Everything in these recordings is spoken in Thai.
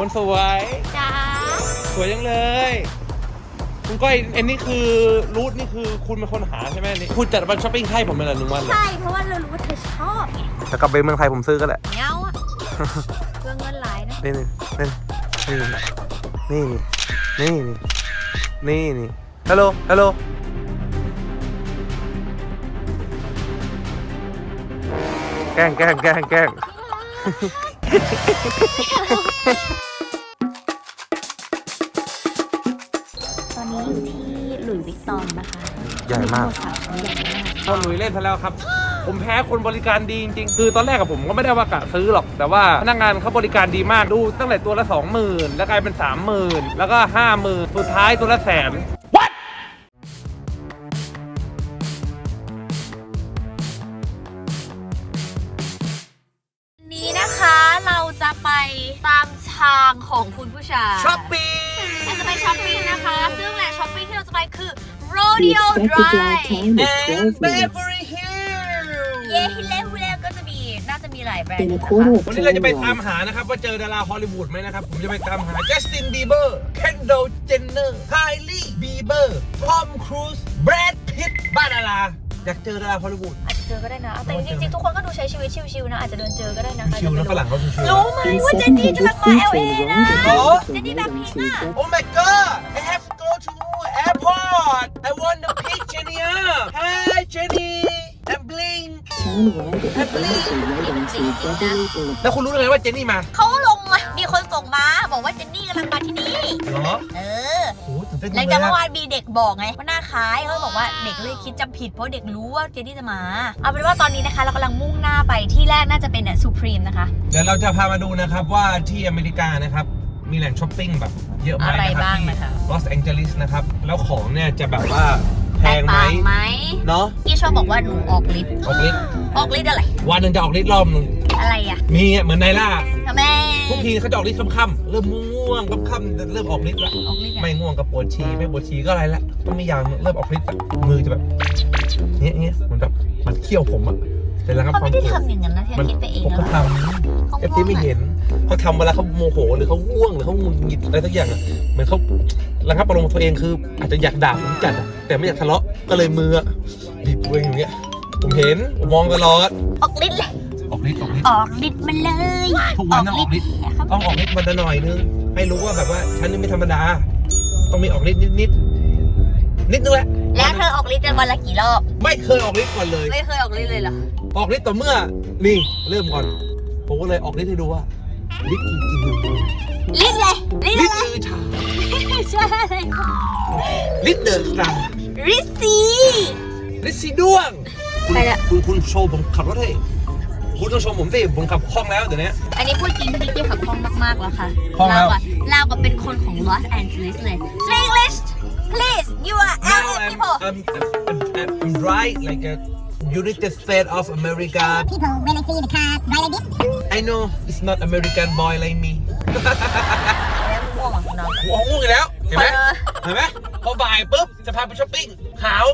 คนสวยจ้าสวยจังเลย คุณก้อยอันนี้คือรูทนี่คือคุณเป็นคนหาใช่ไหมอันนี่คุณจัดวันช้อปปิ้งให้ผมเป็นหนึ่งวันเลยใช่เพราะว่าเรารู้ว่าเธอชอบไงแต่กลับไปเมืองไทยผมซื้อก็แหละเงาอะเพื่อเงินหลายนะนี่นี่นี่นี่นี่นี่นี่นี่ฮัลโหลฮัลโหลแกล้งแกล้งแกล้งแกล้ง มาก คนหลุยเล่นซะแล้วครับ ผมแพ้คนบริการดีจริงๆ คือตอนแรกกับผมก็ไม่ได้ว่ากะซื้อหรอก แต่ว่าพนักงานเขาบริการดีมากดูตั้งแต่ตัวละ 20,000 แล้วกลายเป็น 30,000 แล้วก็ 50,000 สุดท้ายตัวละแสน The Rodeo expected drive Drive time is 12 minutes. Beverly Hills เย่ฮิเลฮูเลก็จะมี น่าจะมีหลายแบรนด์ In นะ a คะ quarter of วันนี้เราจะไป time ตาม ride, หานะครับ ว่าเจอดาราฮอลลีวูดไหมนะครับ ผมจะไปตามหา Justin Bieber Kendall Jenner Kylie Bieber Tom Cruise Brad Pitt บ้านดาราอยากเจอดาราฮอลลีวูด อาจจะเจอก็ได้นะ แต่จริงๆ ทุกคนก็ดูใช้ชีวิตชิวๆนะ อาจจะเดินเจอก็ได้นะคะชิวนะฝรั่งเขาชิวๆรู้ไหม In ว่าเจน second นี่ of กำลั this งมา free เอลเอ train นะ ride, โอ้ the เจนนี่แบล็คพิงค์อะ Oh my god! I have to go Jenny. I'm Blink. town ride is wonderful right onto Beverly แล้ว Boulevard. คุณรู้ได้ไงว่าเจนนี่มาเขาลงมามีคนส่งมา บอกว่าเจนนี่กำลังมาที่นี่ เหรอเออโอ้โหตื่นเต้นหลัจังงเลจากยเมื่ออะวานมีเด็กบอกไงว่าหน้าคล้ายเขาบอกว่าเด็กเลยคิดจำผิดเพราะเด็กรู้ว่าเจนนี่จะมา เอาเป็นว่าตอนนี้นะคะ เรากำลังมุ่งหน้าไปที่แรกน่าจะเป็นเนี่ยซูพรีมนะคะ เดี๋ยวเราจะพามาดูนะครับว่าที่อเมริกานะครับ มีแหล่งช้อปปิ้งแบบเยอะมากอะไรนะครับ้างที่นะคะ ลอสแองเจลิสนะครับ แล้วของเนี่ยจะแบบว่า แพแตกงไหมต่างไหมเนาะพี่ชอบบอกว่าหนูออกฤทธิ์ออกฤทธิ์ออกฤทธิ์อะไร วันหนึ่งจะออกฤทธิ์รอบหนึงอะไรอะมีอะเหมือนไนล่าทำไมทุกทีเขาจะออกฤทธิ์ค่ำๆเริ่มง่วงๆค่ำๆจะเริ่มออกฤทธิ์ละออกฤทธิ์อะไม่ง่วงกับปวดฉี่ไม่ปวดฉี่ก็อะไรละต้องมีอย่างเริ่มออกฤทธิ์อะมือจะแบบเงี้ยเงี้ยเหมันแบบมันเคี่ยวผมอะ แต่แล้วครับเขาไม่ได้ทำอย่างนั้นนะเธอมันคิดไปเองผมนะเขาทำเอฟซีไม่เห็นเขาทำเวลาเขาโมโหหรือเขาง่วงหรือเขาหงุดหงิดอะไรสักอย่างอะเหมือนเขาระงับอารมณ์ตัวเองคือ อาจจะอยากด่าผมจัดอะแต่ไม่อยากทะเลาะก็เลยมืออะบีบตัวเองอย่างเงี้ยผมเห็นผมมองตลอดออกฤทธิ์เลยออกฤทธิ์ออกฤทธิ์ออกฤทธิ์มันเลยทุกวันต้องออกฤทธิ์ครับต้องออกฤทธิ์วันละหน่อยนึงให้รู้ว่าแบบว่าฉันนี่ไม่ธรรมดา ต้องมีออกฤทธิ์นิดนิดๆนิดนึงแหละแล้วเธอออกฤทธิ์กันวันละกี่รอบ ไม่เคยออกฤทธิ์ก่อนเลย ไม่เคยออกฤทธิ์เลยเหรอ ออกฤทธิ์ต่อเมื่อ นี่เริ่มก่อน ผมก็เลยออกฤทธิ์ให้ดูว่าฤทธิ์จริงๆฤทธิ์เลยฤทธิ์ฤทอะไรธิ์ลือชาใช่ฤทธิ์เดินสตาร์ฤทธิ์สีฤทธิ์สีด้วงคุณไปละคุณคุณโชว์ผมขับรถให้คุณต้องชมผมสิผมขับคล่องแล้วเดี๋ยวนี้ อันนี้พูดจริงพี่เกียขับคล่องมากๆแล้วค่ะคล่องแล้วเราอะเราก็เป็นคนของลอสแอนเจลิสเลย Speak English please you are Now LA I'm, people I'm, I'm, I'm, I'm right like a United States of America people when I see the car right like this. I know it's not American boy like me แล้วง่วงอะคุณน้องหัวง่วงอีกแล้ว เห็นไหมเออเห็นไหมพอบ่ายปุ๊บ จะพาไปช้อปปิ้งหาว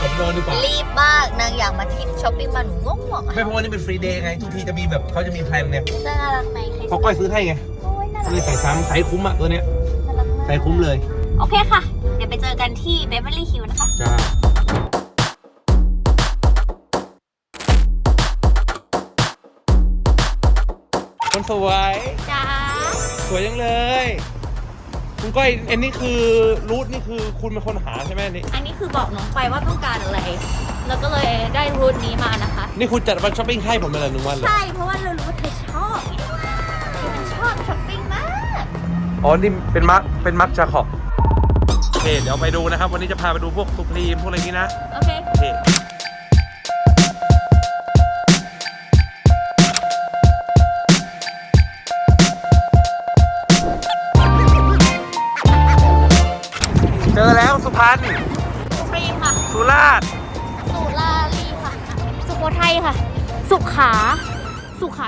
กลับนอนดีกว่ารีบมากนางอยากมาที่ช้อปปิ้งมาหนูง่วงๆอะไม่เพราะว่านี่เป็นฟรีเดย์ไง ทุกทีจะมีแบบเขาจะมีแพลนเนี่ยเสื้อน่ารักไหมคริสเขาก้อยซื้อให้ไงโอ้ยน่าก็รัเลยกใส่ซ้ำใส่คุ้มอะตัวเนี้ยน่ารักมากใส่คุ้มเลย โอเคค่ะ เดี๋ยวไปเจอกันที่เบเวอร์ลี่ฮิลนะคะจ้า คนสวย จ้าสวยจังเลย คุณก้อยอันนี้คือรูทนี่คือคุณเป็นคนหาใช่ไหมอันนี่ อันนี้คือบอกน้องไปว่าต้องการอะไร แล้วก็เลยได้รูทนี้มานะคะ นี่คุณจัดวันช้อปปิ้งให้ผมเป็นหนึ่งวันเลย ใช่ เพราะว่าเรารู้ว่าเธอชอบไงเธอชอบช้อปปิ้งมาก อ๋อ นี่เป็นมักเป็นมักจาขอบโอเคเดี๋ยวไปดูนะครับ วันนี้จะพาไปดูพวกสุพรีมพวกอะไรนี้นะโอเคโอ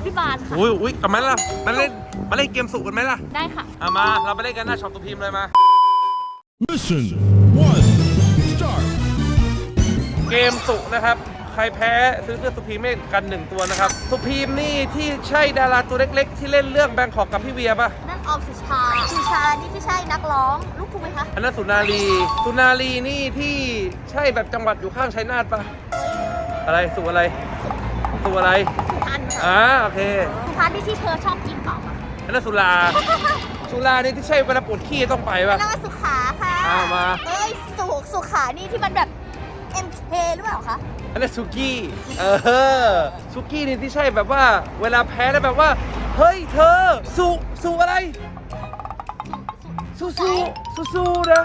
พิบาลค่ะ อุ้ยอุ้ยกลับมาล่ะมาเล่นมาเล่นเกมสุกันไหมล่ะได้ค่ะ เอามา เราไปเล่นกันหน้าช็อปสุพรีมเลยมา Mission one, start. เกมสุนะครับครแพ้ซื้อเสื้อสุพีมให้กันหนึ่งตัวนะครับ สุพีมนี่ที่ใช่ดาราตัวเล็กๆ ที่เล่นเรื่องแบงคอกกับพี่เวียป่ะ นั่นออมสุชา สุชา นี่ที่ใช่นักร้อง ลูกทุ่งไหมคะ อันนั้นสุนารี สุนารีนี่ที่ใช่แบบจังหวัดอยู่ข้างชัยนาทปะอะไร สุอะไร สุอะไรสุพรรณค่ะ อ่าโอเคสุพรรณที่ที่เธอชอบกินเปล่าคะอันนั้นสุรา สุรานี่ที่ใช่เวลาปวดขี้ต้องไปปะนั่นว่าสุขาค่ะอ่ามา เอ้ยสุสุขานี่ที่มันแบบ MK หรือเปล่าคะ อันนั้นสุกี้ เออ สุกี้นี่ที่ใช่แบบว่า เวลาแพ้แล้วแบบว่า เฮ้ยเธอ สุ สุอะไรสู้สู้สู้สู้ๆนะ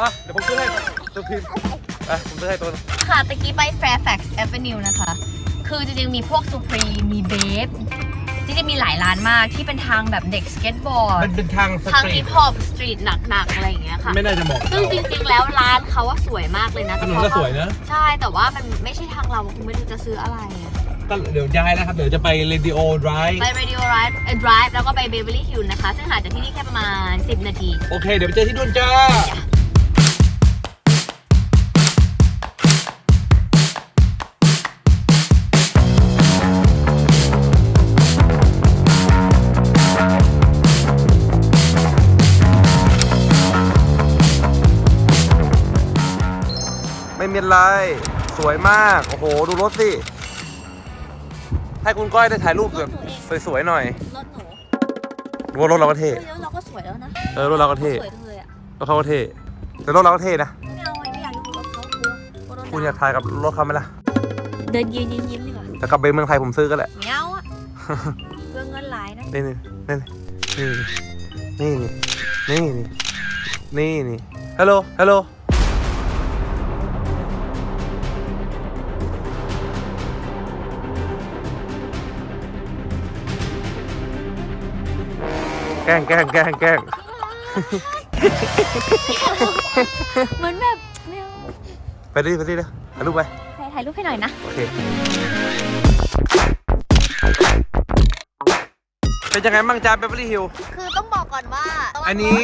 อะเดี๋ยวผมซื้อให้ตัวพิมพ์อะผมซื้อให้ตัวนึงค่ะตะกี้ไป Fairfax Avenue นะคะ คือจริงๆมีพวก Supreme มี Babe จริงๆมีหลายร้านมากที่เป็นทางแบบเด็กสเก็ตบอร์ดมันเป็นทางสทางตรีฮิทปฮอปสตรีทหนักๆอะไรอย่างเงี้ยค่ะ ไม่น่าจะเหมาะกับซึ่งเราจริงๆแล้วร้านเขาว่าสวยมากเลยนะถแต่นนพอก็สวยนะใช่แต่ว่ามันไม่ใช่ทางเราคุณไม่รู้จะซื้ออะไรอะก็เดี๋ยวย้ายแล้วครับ เดี๋ยวจะไป Radio Drive ไป Radio Drive เอ่อ Drive แล้วก็ไป Beverly Hills นะคะ ซึ่งห่างจากที่นี่แค่ประมาณ 10 นาที โอเค เดี๋ยวไปเจอที่นู่นจ้า ไม่มีอะไร สวยมาก โอ้โห ดูรถสิ ให้คุณก้อยได้ถ่ายรูปแบบสวยๆหน่อยรถหนูว่ารถเราก็เท่เฮ้ยแล้วเราก็สวยแล้วนะ เออ รถเราก็เท่สวยจังเลยอะรถเขาก็เท่แต่รถเราก็เท่นะ ไม่เอาไอ้ไม่อยากอยู่รถเขากลัวกลัวรถคุณอยากถ่ายกับรถเขาไหมล่ะ เดินยืนยิ้มยิ้มดีกว่าแต่กลับไปเมืองไทยผมซื้อก็แหละเงาอะเรื่องเงินหลายนะ นี่นี่นี่นี่นี่นี่นี่นี่นี่ฮัลโหลฮัลโหล ล้งแกล้งแกล้งแกล้งเหมือนแบบไม่เอาไปดิไปดิเด้อถ่ายรูปไปใครถ่ายรูปให้หน่อยนะ โอเค เป็นยังไงบ้างจ๊ะเบเวอรี่ฮิล คือต้องบอกก่อนว่าอันนี้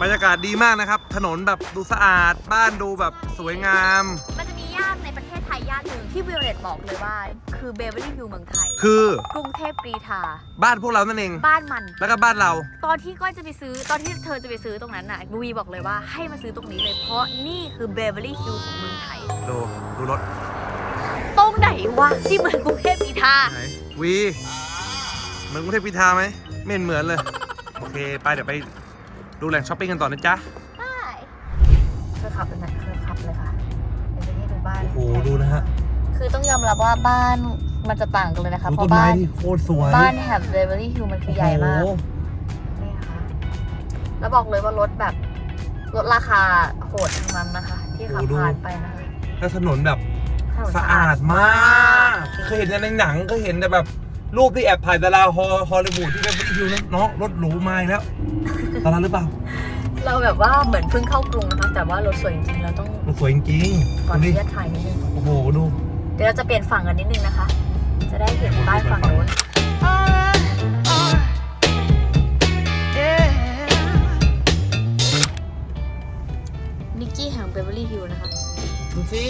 บรรยากาศดีมากนะครับ ถนนแบบดูสะอาด บ้านดูแบบสวยงาม มันจะมีย่านในประเทศไทยย่านหนึ่งที่วิวเลตบอกเลยว่า คือเบเวอร์ลี่ฮิลเมืองไทย คือกรุงเทพกรีฑาบ้านพวกเรานั่นเอง บ้านมัน แล้วก็บ้านเรา ตอนที่ก้อยจะไปซื้อตอนที่เธอจะไปซื้อตรงนั้นน่ะวีบอกเลยว่าให้มาซื้อตรงนี้เลย เพราะนี่คือเบเวอร์ลี่ฮิลของเมืองไทย ดู ดูรถตรงไหนวะที่เหมือนกรุงเทพกรีฑาไหนวีเหมือนกรุงเทพพิธาไหมไม่เห็นเหมือนเลย โอเค ไปเดี๋ยวไปดูแหล่งช้อปปิ้งกันต่อนะจ๊ะ ได้เคยขับเลยนะเห้ดูบ้านโอ้โหดูนะฮะคือต้องยอมรับว่าบ้านมันจะต่างกันเลยนะคะ ดูเพต้นราะไม้บ้านที่โคตรสวยบ้านแถบเบเวอร์ลี่ฮิลมันคือใหญ่มากโอ้โนี่ค่ะแล้วบอกเลยว่ารถแบบรถราคาโหดทั้งนั้นนะคะ ที่ขับผ่านไปนะคะแล้วถนนแบบถนน สะอาดมาก เคยเห็นในหนังก็เห็นแต่แบบรูปที่แอบถ่ายดาราฮอฮอลลีวูดที่เป็นวิดีโอนะเนาะรถหรูมาอีกแล้วตอนนั้นหรือเปล่า เราแบบว่าเหมือนเพิ่งเข้ากรุงนะคะ แต่ว่ารถสวยจริงๆเราต้องมันสวยจริงๆขอดูอนุดิญาตถ่ายนิดนึง โอ้โหดู เดี๋ยวเราจะเปลี่ยนฝั่งกันนิดนึงนะคะ จะได้เห็นบ้านฝั่งนู้น นิกกี้แห่งเบเวอร์ลี่ฮิลนะคะ ดูสิ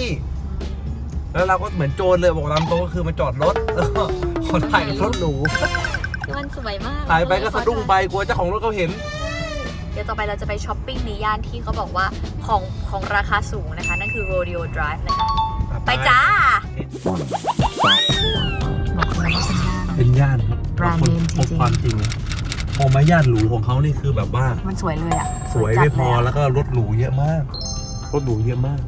แล้วเราก็เหมือนโจรเลยบอกลำโตก็คือมาจอดรถแล้วก็ขอถ่ายรถหรู มันสวยมากถ่ายไปก็สะดุ้งไปกลัวเจ้าของรถเขาเห็นเดี๋ยวต่อไปเราจะไปช้อปปิ้งในย่านที่เขาบอกว่าของของราคาสูงนะคะ นั่นคือ Rodeo Drive นะคะ ไปจ้าบอกเลยว่าเป็นย่านเป็นย่านครับแบรนด์เนมจริงๆ พบความจริงพอมาย่านหรูของเขานี่คือแบบว่า มันสวยเลยอะสวยไม่พอแล้วก็รถหรูเยอะมาก รถหรูเยอะมาก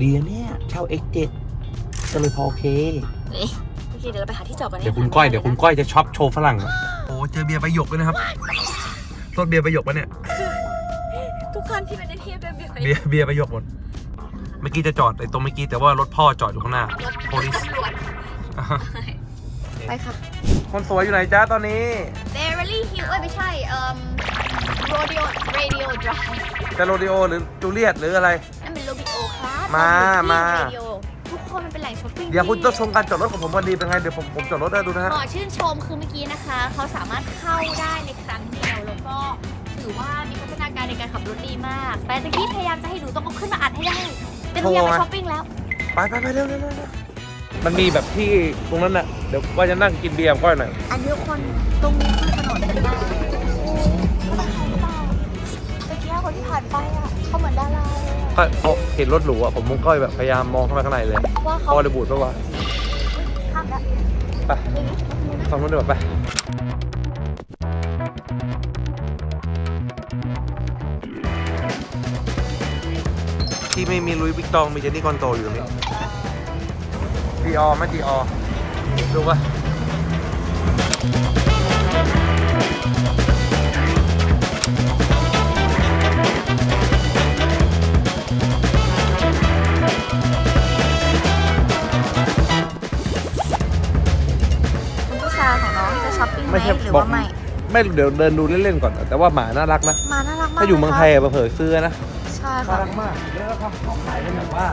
ดีนะเนี่ยเช่า X7 ก็เลยพอโอเคเอ๊ะโอเคเดี๋ยวเราไปหาที่จอดกันเดี๋ยวคุณก้อยเดี๋ยวคุณก้อยจะช็อปโชว์ฝรั่งอะโอ้เจอเบียร์ประโยคด้วยนะครับร ถเบียร์ประโยคปะเนี่ย ทุกคันที่เป็นในเทียบเป็นเบียร์เบียร์เบียร์ประโยคหมด เมื่อกี้จะจอดไอ้ตรงเมื่อกี้แต่ว่ารถพ่อจอดอยู่ข้างหน้ารถโพลิส ตำรวจไปค่ะคนสวยอยู่ไหนจ้าตอนนี้ Beverly Hills เอ้ยไม่ใช่เอ่อ Rodeo Radio Drive จะโรดิโอหรือจูเลียตหรืออะไร นั่นเป็น Rodeo ครับมาเรมาอยู่ที่ Radio ทุกคนมันเป็นแหล่งช้อปปิ้งเดี๋ยวคุณที่ต้องชมการจอดรถของผมวันดีเป็นไง เดี๋ยวผมผมจอดรถได้ดูนะฮะขอชื่นชมคือเมื่อกี้นะคะ เขาสามารถเข้าได้ในครั้งเดียวแล้ว ก็ถืออว่ามีพัฒนาการในการขับรถดีมาก แต่ตะกี้พยายามจะให้หนูต้องเอาขึ้นมาอัดให้ได้แต่หนูอยากไปช้อปปิ้งแล้ว ไปไปไปเร็วเร็วเร็วเร็วมันมีแบบที่ตรงนั้นน่ะ เดี๋ยวว่าจะนั่งกินเบียร์ก้อยหน่อยอันนี้คนตรงนี้คือถนนกันมากตะกี้คนที่ผ่านไปอะเขาเหมือนดาราเลยอะก็เขาเห็นรถหรูอะผมมุงก้อยแบบพยายามมองเข้าไปข้างในเลยว่าพเขาอระบุดปะวะข้ามแล้วไปฟังนู้นดีกว่าไป ที่ไม่มีลุยวิกตองมีเจนนี่คอนโตอยู่ตรงนี้ดีออไม่ดีออดูปะคุณผู้ชายของน้องจะช้อปปิ้งไหมไม่ใช่หรือบอกว่าไม่ ไม่เดี๋ยวเดินดูเล่นๆก่อน แต่ว่าหมาน่ารักนะ มาน่ารักมากถ้าอยู่เมืองไทยอะเผลอๆซื้อนะใช่ น่าค่ะรักมากแล้วก็เขาขายเป็นแบบว่า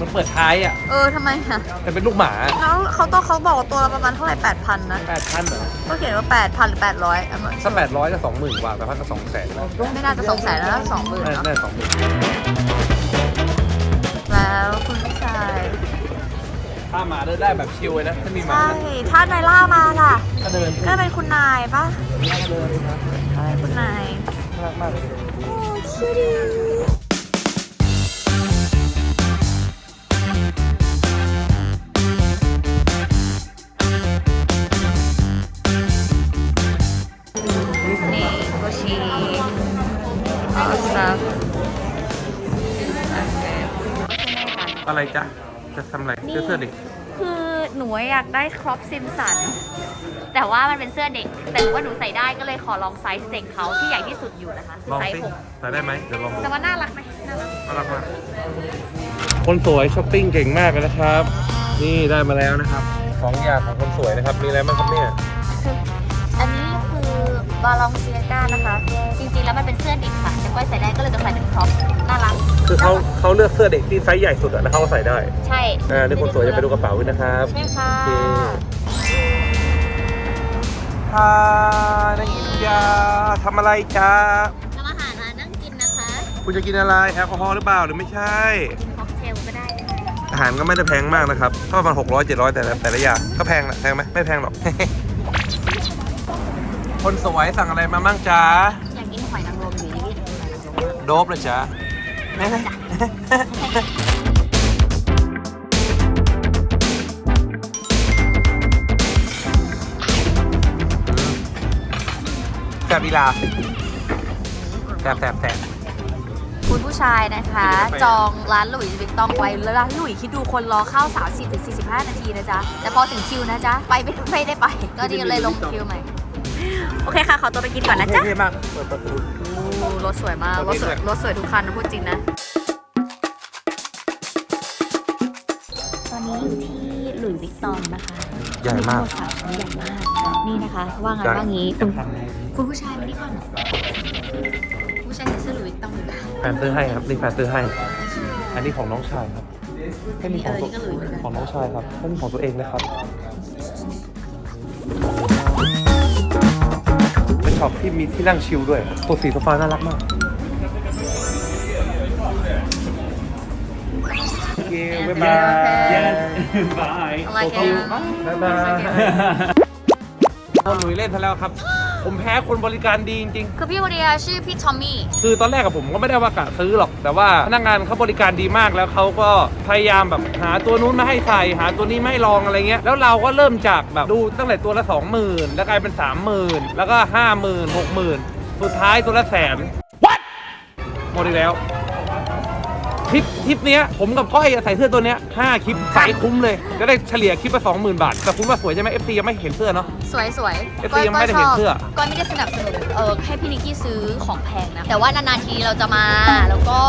มันเปิดท้ายอะ เออทำไมคะแต่เป็นลูกหมาแล้วเขาต้องเขาบอกว่าตัวละประมาณเท่าไหร่8,000นะแปดพันเหรอก็เขียนว่า8,000หรือ800อะมันถ้าแปดร้อยก็สองหมื่นกว่าแปดพันก็สองแสนแล้วไม่น่าจะสงสัยแล้วนะสองหมื่นน่าเนาะน่าสองหมื่นแล้วคุณผู้ชายถ้าหมาเดินได้แบบชิลเลยนะถ้ามีหมาใช่ถ้านายล่ามาล่ะถ้าเดินก็เป็นคุณนายปะถ้าเดินนะก็เป็นคุณนายน่ารักมากเลย โอ้คิวดี ได้ครอปซิมสัน แต่ว่ามันเป็นเสื้อเด็ก แต่หนูว่าหนูใส่ได้ก็เลยขอลองไซส์เด็กเขาที่ใหญ่ที่สุดอยู่นะคะคือลองไซส์สิหกใส่ได้ไหมเดี๋ยวลองดูแต่ว่าน่ารักไหมน่ารักน่ารักมากคนสวยช้อปปิ้งเก่งมากเลยนะครับ นี่ได้มาแล้วนะครับสองอย่างของคนสวยนะครับ มีอะไรบ้างครับเนี่ย อันนี้คือ บาลองเซียก้านะคะ จริงๆแล้วมันเป็นเสื้อเด็กค่ะแต่ก้อยใส่ได้ก็เลยจะใส่เป็นครอปน่ารักคือเขาเขาเลือกเสื้อเด็กที่ไซส์ใหญ่สุดอะแล้วเขาก็ใส่ได้ ใช่อ่านี่คนสวยจะไปดูกระเป๋าด้วยนะครับใช่ค่ะโอเคฮานักินยาทำอะไรจ๊ะทำอาหารมานั่งกินนะคะ คุณจะกินอะไรแอลกอฮอล์หรือเปล่าหรือไม่ใช่ กินค็อกเทลก็ได้นะคะอาหารก็ไม่ได้แพงมากนะครับก็ประมาณ600 700แต่ละแต่ละอย่างก็แพงนะแพงไหมไม่แพงหรอก คนสวยสั่งอะไรมามั่งจ๊ะอยากกินหอยนางรมอยู่นี่โดบเลยจ๊ะแซบอีลาแซบแซบแซบคุณผู้ชายนะคะ จองร้านหลุยส์วิกตองไว้แล้วร้านหลุยส์คิดดูคนรอเข้า 30ถึง45 นาทีนะจ๊ะ แต่พอถึงคิวนะจ๊ะ ไปไม่ไม่ได้ไป ก็ดีเลยลงคิวใหม่ โอเคค่ะ ขอตัวไปกินก่อนนะจ๊ะเท่มาก เปิดประตูโอ้รถสวยมาก รถสวย รถสวยทุกคันนะพูดจริงนะ ตอนนี้อยู่ที่หลุยส์วิกตองนะคะใหญ่มากสาวชั้นใหญ่มาก นี่นะคะ ว่างั้นว่างี้ คุณคุณผู้ชายมานี่ก่อนผู้ชายใส่เสื้อหลุยส์วิกตองอยู่นะแฟนซื้อให้ครับนี่แฟนซื้อให้ อันนี้ของน้องชายครับไม่มีของตัวเออนี่ก็หลุยส์เหมือนกันของน้องชายครับไม่มีของตัวเองนะครับเป็น ช็อปที่มีที่นั่งชิลด้วยตัวสีฟ้าน่ารักมากโอเคบ๊ายบาย Bye. อะไรแกนะบ๊ายบายคนหลุยเล่นซะแล้วครับ ผมแพ้คนบริการดีจริงคือพี่วเดียชื่อพี่ทอมมี่ ๆ คือตอนแรกกับผมก็ไม่ได้ว่ากะซื้อหรอก แต่ว่าพนักงานเขาบริการดีมากแล้วเขาก็พยายามแบบหาตัวนู้นมาให้ใส่หาตัวนี้มาให้ลองอะไรเงี้ยแล้วเราก็เริ่มจากแบบดูตั้งแต่ตัวละ 20,000 แล้วกลายเป็น 30,000 แล้วก็ 50,000 60,000 สุดท้ายตัวละแสน What หมดอีกแล้ว คลิปคลิปเนี้ยผมกับก้อยใส่เสื้อตัวเนี้ย5คลิปใส่คุ้มเลย จะได้เฉลี่ยคลิปละ20,000บาท แต่คุณว่าสวยใช่ไหม FC ยังไม่เห็นเสื้อเนาะ สวยสวยเอฟซียังไม่ได้เห็นเสื้อ ก้อยไม่ได้สนับสนุนเออให้พี่นิกกี้ซื้อของแพงนะ แต่ว่านานๆทีเราจะมาแล้วก็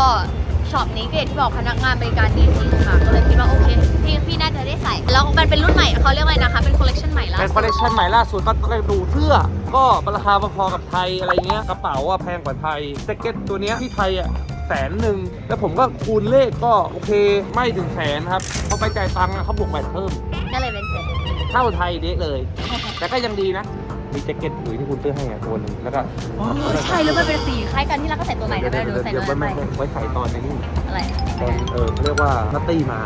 ช็อปนี้ก็อย่างที่บอกพนักงานบริการดีจริงค่ะ ก็เลยคิดว่าโอเคพี่พี่น่าจะได้ใส่ แล้วมันเป็นรุ่นใหม่เขาเรียกว่าอะไรนะคะ เป็นคอลเลคชันใหม่ล่าเป็นสุคอลดเลคชันใหม่ล่าสุดก็ก็ดูเสื้อ ก็ราคาพอๆกับไทยอะไรเงี้ย กระเป๋าอะแพงกว่าไทยแจ็คเก็ตตัวเนี้ยที่ไทยอะ แสนหนึ่งแล้วผมก็คูณเลขก็โอเคไม่ถึงแสนครับพอไปจ่ายตังค์อะเขาบวกแบตเพิ่มก็เลยเป็นเสร็จเท่าไทยเด็กเลย แต่ก็ยังดีนะ มีแจ็คเก็ตหรือที่คุณซื้อให้อะตัวหนึงแล้วก็ใช่แล้วมันเป็นสีคล้ายกันที่รักก็ใส่ตัวไหนนะแม่ดูใส่เดี๋ตัยววไหนไว้ไปไว้ใส่ตอนในนี่อะไรตอนเออเขาเรียกว่านัตตี้มา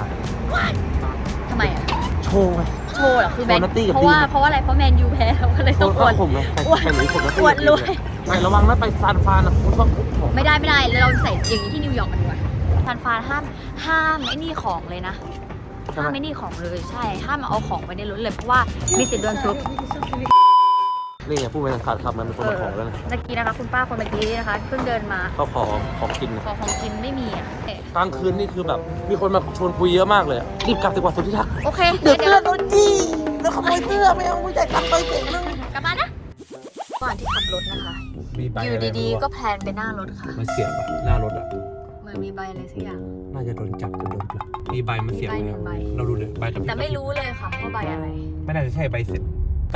ทำไมอะ โชว์ไง โชว์เหรอคือแมนโชว์นัตตี้กับเพราะว่าตี้เพราะว่าอะไร เพราะแมนยูแพ้ก็เลยโชต้องว์อวด ผมไงใส่อวดใส่หนูผมนัตตี้อวดรวย ไม่ระวังนะไปซานฟานอะผมชอบผมไม่ได้ไม่ได้แล้วเราใส่อย่างนี้ที่นิวยอร์กกันดีกว่าฟานฟานห้ามห้ามไอ้นี่ของเลยนะห้ามไม่นี่ของเลยใช่ห้ามเอาของไปในรถเลยเพราะว่ามีสิทธิ์โดนทุบนี่ไงพูดไปทางขาดคำมันเป็นคนมาของแล้วนะเมื่อกี้นะคะคุณป้าคนเมื่อกี้นะคะเพิ่งเดินมาเขาขอของกินนะขอของกินไม่มีอะเอ๊ะกลางคืนนี่คือแบบ มีคนมาชวนคุยเยอะมากเลยอะรีบกลับดีกว่าสุดที่รักโอเคเดี๋ยวดี๋เสื้อราโดนจี้แล้วขโมยเสื้อไม่เอาไม่จ่ายตังค์ไปเสียงนึงกลับมานะก่อนที่ขับรถนะคะ มีใบอยู่อะไรดีๆก็แพลนไปหน้ารถค่ะ มันเสียบอะหน้ารถอะเหมือนมีใบอะไรสักอย่าง น่าจะโดนจับจะโดนปรับมีใบมันเสียบใบอยู่หนึ่งใบ เราดูเลยใบกับแต่ไม่รู้เลยค่ะว่าใบอะไร ไม่น่าจะใช่ใบเสร็จ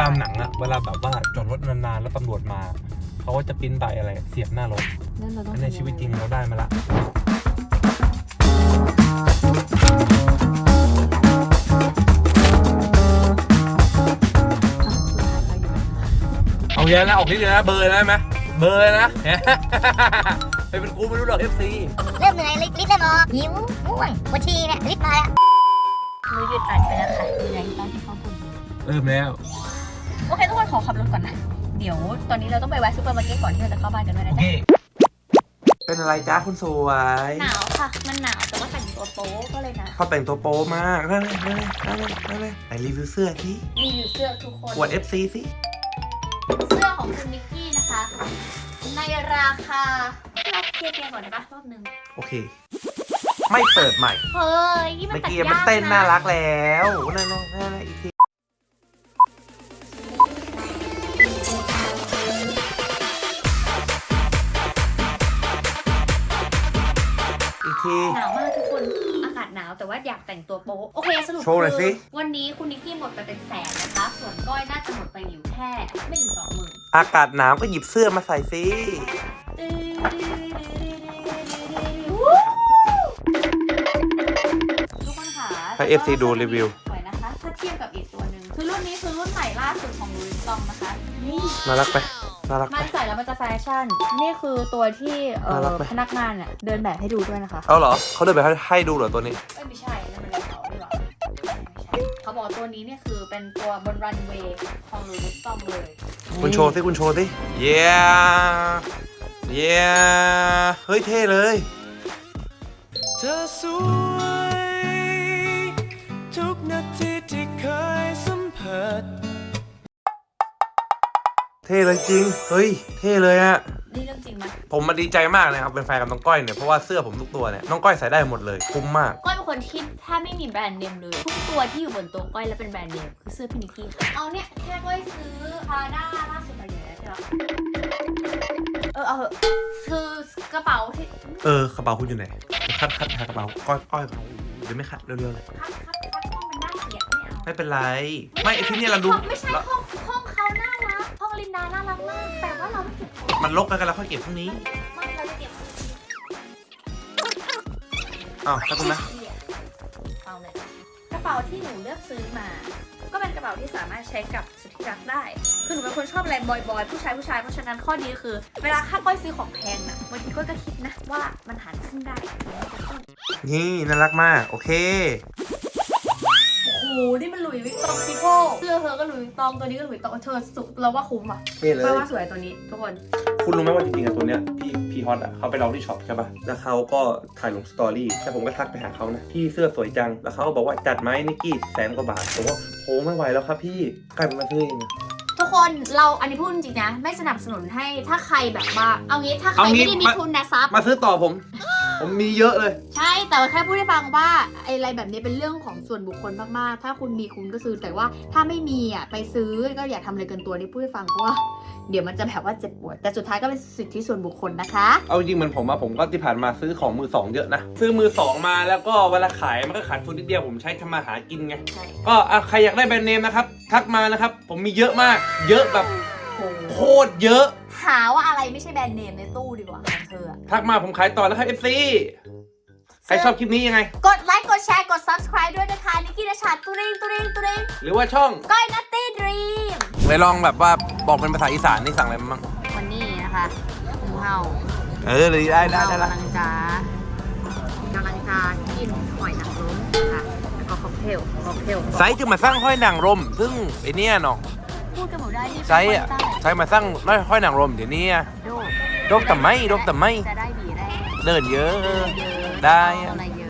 ตามหนังอะเวลาแบบว่าจอดรถนานๆแล้วตำรวจมาเขาก็จะปริ้นใบอะไรเสียบหน้ารถ นั่นเราต้องอันในชีวิตจริงเราได้มาละ เอาเยอะนะออกนิดเดียวนะเบอร์ได้ไหม เบอร์นะ ไปเป็นกูไม่รู้หรอกเอฟซีเริ่มเหนื่อยลิฟต์เริ่มออกหิวง่วงปวดฉี่เนี่ยลิฟต์มาแล้วมือหยุดอัดไปแล้วค่ะคือไงตอนที่เขาพูดเริ่มแล้ว โอเคทุกคนขอขับรถก่อนนะ เดี๋ยวตอนนี้เราต้องไปแวะซูเปอร์มาร์เก็ตก่อนที่เราจะเข้าบ้านกันด้วยโอนะเคจ๊ะเป็นอะไรจ้าคุณสวย หนาวค่ะ มันหนาวแต่ว่าแต่งตัวโป๊ก็เลยนะ เขาแต่งตัวโป๊มากนั่นเลยนั่นเลยนั่นเลยนั่นเลยไหนรีวิวเสื้อที่มีอยู่เสื้อทุกคนอวดเอฟซีสิ เสื้อของคุณนิกกี้ นะคะ ในราคาเราเคลียร์เตียงก่อนได้ปะรอบนึงโอเค ไม่เปิดใหม่ เฮ้ยนี่มันเมื่อตัดกี้ยากมันเต้นน่านะรักแล้วนั่นนั่นนั่นอีกทีอีกที หนาวมากทุกคนอากาศหนาว แต่ว่าอยากแต่งตัวโป๊โอเคสรุปโชว์หน่อยสิคือวันนี้คุณนิกกี้หมดไปเป็นแสนนะคะ ส่วนก้อยน่าจะหมดไปอยู่แค่ไม่ถึงสองหมื่น อากาศหนาวก็หยิบเสื้อมาใส่สิทุกคนค่ะให้ FC ดูรีวิว สวยนะคะ ถ้าเทียบกับอีกตัวหนึ่งคือรุ่นนี้คือรุ่นใหม่ล่าสุดของลุยส์ตองนะคะ นี่น่ารักไป น่ารักมัไปนใส่แล้วมันจะแฟชั่น นี่คือตัวที่เอ่น่ารัอกไหม พนักงานเนี่ยเดินแบบให้ดูด้วยนะคะเอาเหรอเขาเดินไปให้ให้ดูเหรอตัวนี้ เอ้ยไม่ใช่นั่นมันเลยเขาดีกว่าไม่ใช่เขาบอกว่าตัวนี้เนี่ยคือเป็นตัวบนรันเวย์ของลุยส์ตองเลย คุณโชว์สิคุณโชว์สิเย้เย้เฮ้ยเท่เลย เธอสวย ทุกนาทีที่เคยสัมผัส เท่เลยจริง เฮ้ย เท่เลยอะนี่เรื่องจริงไหมผมมาดีใจมากเลยครับ เป็นแฟนกับน้องก้อยเนี่ย เพราะว่าเสื้อผมทุกตัวเนี่ย น้องก้อยใส่ได้หมดเลย คุ้มมาก ก้อยเป็นคนที่ถ้าไม่มีแบรนด์เนมเลย ทุกตัวที่อยู่บนตัวก้อยแล้วเป็นแบรนด์เนมคือเสื้อพี่นิกกี้ค่ะเอาเนี่ยแค่ก้อยซื้อพาด้าล่าสุดไปอยู่แล้วใช่ไหมเออเอาเถอะคือกระเป๋าที่เออกระเป๋าคุณอยู่ไหน คัดคัดหากระเป๋า ก้อยก้อยเดี๋ยวไม่คัดเร็วๆเลย คัดคัดคัดห้องมันน่าเกลียดไม่เอาไม่เป็นไร ไม่ไอ้ที่เนี่ยเราดูห้องไม่ใช่แล้วห้องห้อ ม่เก็บของมันลกไปกันแล้วค่อยเก็บพรุ่งนี้ไม่เราจะเก็บอ้าวแล้วคุณนะเอาเลยกระเป๋าที่หนูเลือกซื้อมา ก็เป็นกระเป๋าที่สามารถใช้กับสุดที่รักได้ คือหนูเป็นคนชอบอะไรบอยๆ ผู้ชายผู้ชายเพราะฉะนั้นข้อดีคือ เวลาค่าก้อยซื้อของแพงน่ะบางทีก้อยก็คิดนะว่ามันหารครึ่งได้ นี่น่ารักมาก โอเค โอ้โห นี่มันหลุยส์วิกตองซิโพเสื้อเธอก็หลุยส์วิกตอง ตัวนี้ก็หลุยส์วิกตองเธอสุดเราว่าคุ้มอะเท่เลแปลยว่าสวยตัวนี้ทุกคน คุณรู้ไหมว่าจริงๆอะตัวเนี้ยพี่พี่ฮอตอะเขาไปลองที่ช็อปใช่ป่ะแล้วเขาก็ถ่ายลงสตอรี่แต่ผมก็ทักไปหาเขานะพี่เสื้อสวยจัง แล้วเขาก็บอกว่าจัดไหมนิกกี้แสนกว่าบาทผมว่าโหไม่ไหวแล้วครับพี่กลายเป็นมาซื้อเองอะทุกคนเราอันนี้พูดจริงๆนะ ไม่สนับสนุนให้ถ้าใครแบบว่า เอางี้ถ้าใครเอางี้ไม่ได้มีมา ทุนนะซับมาซื้อต่อผม ผมมีเยอะเลย ใช่แต่ว่าแค่พูดให้ฟังว่าไอ้อะไรแบบนี้เป็นเรื่องของส่วนบุคคลมากๆ ถ้าคุณมีคุณก็ซื้อแต่ว่าถ้าไม่มีอะไปซื้อก็อย่าทำอะไรเกินตัวนี่พูดให้ฟังเพราะว่าเดี๋ยวมันจะแบบว่าเจ็บปวด แต่สุดท้ายก็เป็นสิทธิส่วนบุคคลนะคะ เอาจริงๆเหมือนผมอะผมก็ที่ผ่านมาซื้อของมือสองเยอะนะ ซื้อมือสองมาแล้วก็เวลาขายมันก็ขาดทุนนิดเดียวผมใช้ทำมาหากินไง ใช่ก็อะใครอยากได้แบรนด์เนมนะครับ ทักมานะครับ ผมมีเยอะมาก เยอะแบบโอ้โห โคตรเยอะ หาว่าอะไรไม่ใช่แบรนด์เนมในตู้ดีกว่าของเธออะทักมาผมขายต่อแล้วครับ FC ใครชอบคลิปนี้ยังไง กดไลค์กดแชร์กด subscribe ด้วยนะคะนิกกี้นชชาตุริงตุริงตุริงหรือว่าช่อง ก้อยนัตตี้ดรีม ไหนลองแบบว่าบอกเป็นภาษาอีสานนี่สั่งอะไรมาบ้างวันนี้นะคะหมูเห่าเออเลยได้ได้ได้เราละกำลังจะกำลังจะกินหอยนางรมนะคะแล้วก็ค็อกเทลค็อกเทลไซส์คือมาสร้างห้อยนางรม ซึ่งไอเนี้ยเนาะ พูดกันหมดได้นี่ไซส์อะไซส์มาสร้างห้อยนางรมเดี๋ยวนี้อะโดโดกแต่ไม่โดกแต่ไม่ จะได้บีแรกเดินเยอะ เยอะได้อะไรเยอะ